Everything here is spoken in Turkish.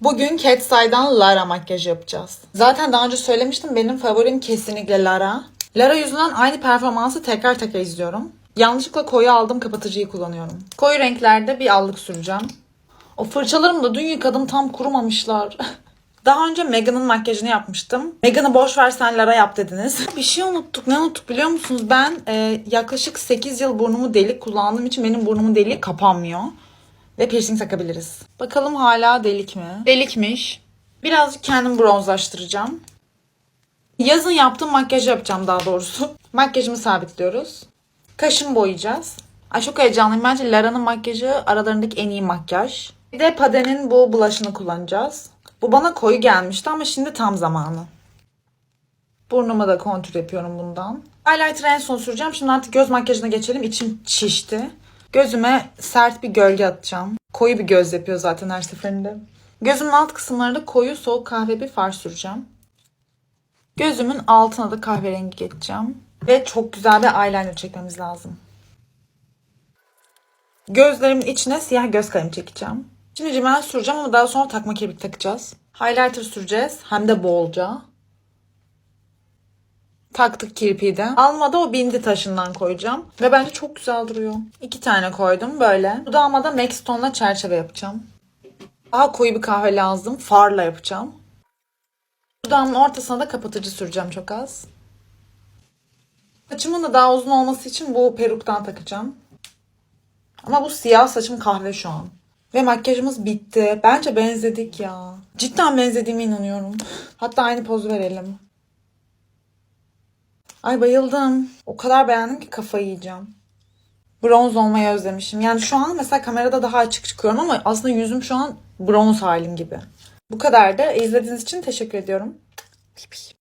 Bugün Cat's Lara makyajı yapacağız. Zaten daha önce söylemiştim benim favorim kesinlikle Lara. Lara yüzünden aynı performansı tekrar tekrar izliyorum. Yanlışlıkla koyu aldım kapatıcıyı kullanıyorum. Koyu renklerde bir allık süreceğim. O fırçalarımı da dün yıkadım tam kurumamışlar. Daha önce Megan'ın makyajını yapmıştım. Megan'ı boş ver sen Lara yap dediniz. Bir şey unuttuk. Ne unuttuk biliyor musunuz? Ben e, yaklaşık 8 yıl burnumu delik kullandığım için benim burnumun deliği kapanmıyor. Ve piercing takabiliriz. Bakalım hala delik mi? Delikmiş. Birazcık kendim bronzlaştıracağım. Yazın yaptığım makyajı yapacağım daha doğrusu. Makyajımı sabitliyoruz. Kaşımı boyayacağız. Ay çok heyecanlıyım. Bence Lara'nın makyajı aralarındaki en iyi makyaj. Bir de Pade'nin bu blush'ını kullanacağız. Bu bana koyu gelmişti ama şimdi tam zamanı. Burnuma da kontür yapıyorum bundan. Highlighter en son süreceğim. Şimdi artık göz makyajına geçelim. İçim şişti. Gözüme sert bir gölge atacağım. Koyu bir göz yapıyor zaten her seferinde. Gözümün alt kısımlarında koyu soğuk kahve bir far süreceğim. Gözümün altına da kahverengi geçeceğim. Ve çok güzel bir eyeliner çekmemiz lazım. Gözlerimin içine siyah göz kalemi çekeceğim. Şimdi rimel süreceğim ama daha sonra takma kirpik takacağız. Highlighter süreceğiz. Hem de bolca. Taktık kirpiği de. Almada o bindi taşından koyacağım. Ve bence çok güzel duruyor. İki tane koydum böyle. Dudağıma da MAC Stone'la çerçeve yapacağım. Daha koyu bir kahve lazım. Farla yapacağım. Dudağımın ortasına da kapatıcı süreceğim çok az. Saçımın da daha uzun olması için bu peruktan takacağım. Ama bu siyah saçım kahve şu an. Ve makyajımız bitti. Bence benzedik ya. Cidden benzediğime inanıyorum. Hatta aynı poz verelim. Ay bayıldım. O kadar beğendim ki kafayı yiyeceğim. Bronz olmayı özlemişim. Yani şu an mesela kamerada daha açık çıkıyorum ama aslında yüzüm şu an bronz halim gibi. Bu kadar da izlediğiniz için teşekkür ediyorum.